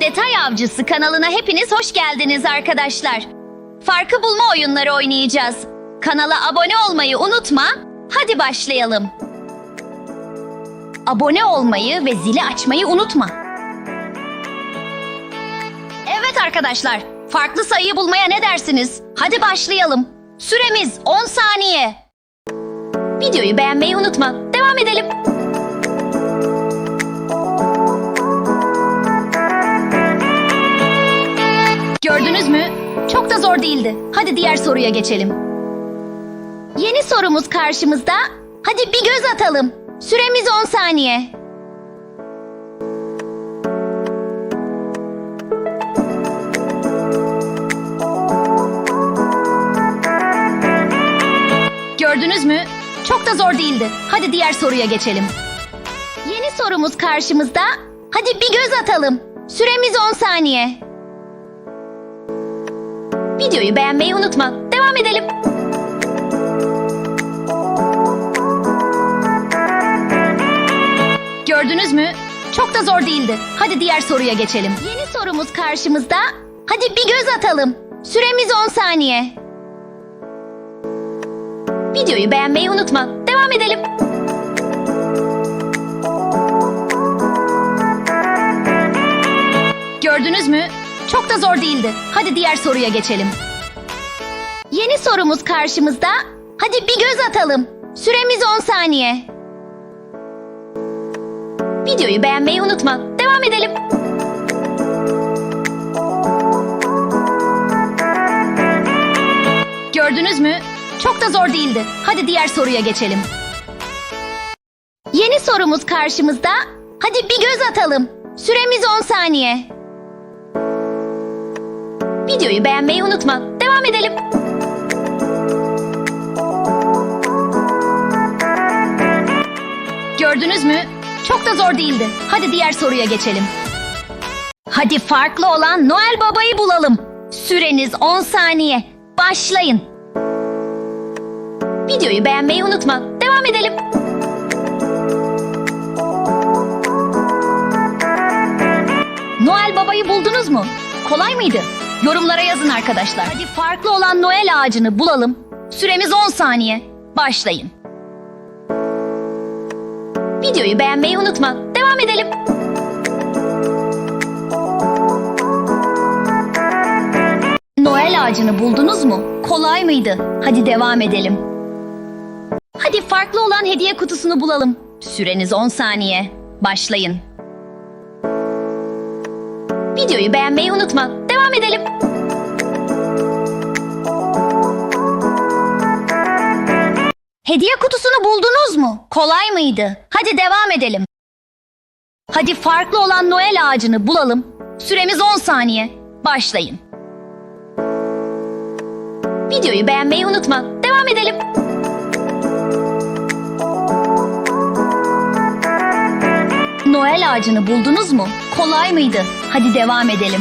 Detay Avcısı kanalına hepiniz hoş geldiniz arkadaşlar. Farkı bulma oyunları oynayacağız. Kanala abone olmayı unutma. Hadi başlayalım. Abone olmayı ve zili açmayı unutma. Evet arkadaşlar, farklı sayıyı bulmaya ne dersiniz? Hadi başlayalım. Süremiz 10 saniye. Videoyu beğenmeyi unutma. Devam edelim. Çok da zor değildi. Hadi diğer soruya geçelim. Yeni sorumuz karşımızda. Hadi bir göz atalım. Süremiz 10 saniye. Gördünüz mü? Çok da zor değildi. Hadi diğer soruya geçelim. Yeni sorumuz karşımızda. Hadi bir göz atalım. Süremiz 10 saniye. Videoyu beğenmeyi unutma. Devam edelim. Gördünüz mü? Çok da zor değildi. Hadi diğer soruya geçelim. Yeni sorumuz karşımızda. Hadi bir göz atalım. Süremiz 10 saniye. Videoyu beğenmeyi unutma. Devam edelim. Gördünüz mü? Da zor değildi. Hadi diğer soruya geçelim. Yeni sorumuz karşımızda. Hadi bir göz atalım. Süremiz 10 saniye. Videoyu beğenmeyi unutma. Devam edelim. Gördünüz mü? Çok da zor değildi. Hadi diğer soruya geçelim. Yeni sorumuz karşımızda. Hadi bir göz atalım. Süremiz 10 saniye. Videoyu beğenmeyi unutma. Devam edelim. Gördünüz mü? Çok da zor değildi. Hadi diğer soruya geçelim. Hadi farklı olan Noel Baba'yı bulalım. Süreniz 10 saniye. Başlayın. Videoyu beğenmeyi unutma. Devam edelim. Noel Baba'yı buldunuz mu? Kolay mıydı? Yorumlara yazın arkadaşlar. Hadi farklı olan Noel ağacını bulalım. Süremiz 10 saniye. Başlayın. Videoyu beğenmeyi unutma. Devam edelim. Noel ağacını buldunuz mu? Kolay mıydı? Hadi devam edelim. Hadi farklı olan hediye kutusunu bulalım. Süreniz 10 saniye. Başlayın. Videoyu beğenmeyi unutma. Devam edelim. Hediye kutusunu buldunuz mu? Kolay mıydı? Hadi devam edelim. Hadi farklı olan Noel ağacını bulalım. Süremiz 10 saniye. Başlayın. Videoyu beğenmeyi unutma. Devam edelim. Noel ağacını buldunuz mu? Kolay mıydı? Hadi devam edelim.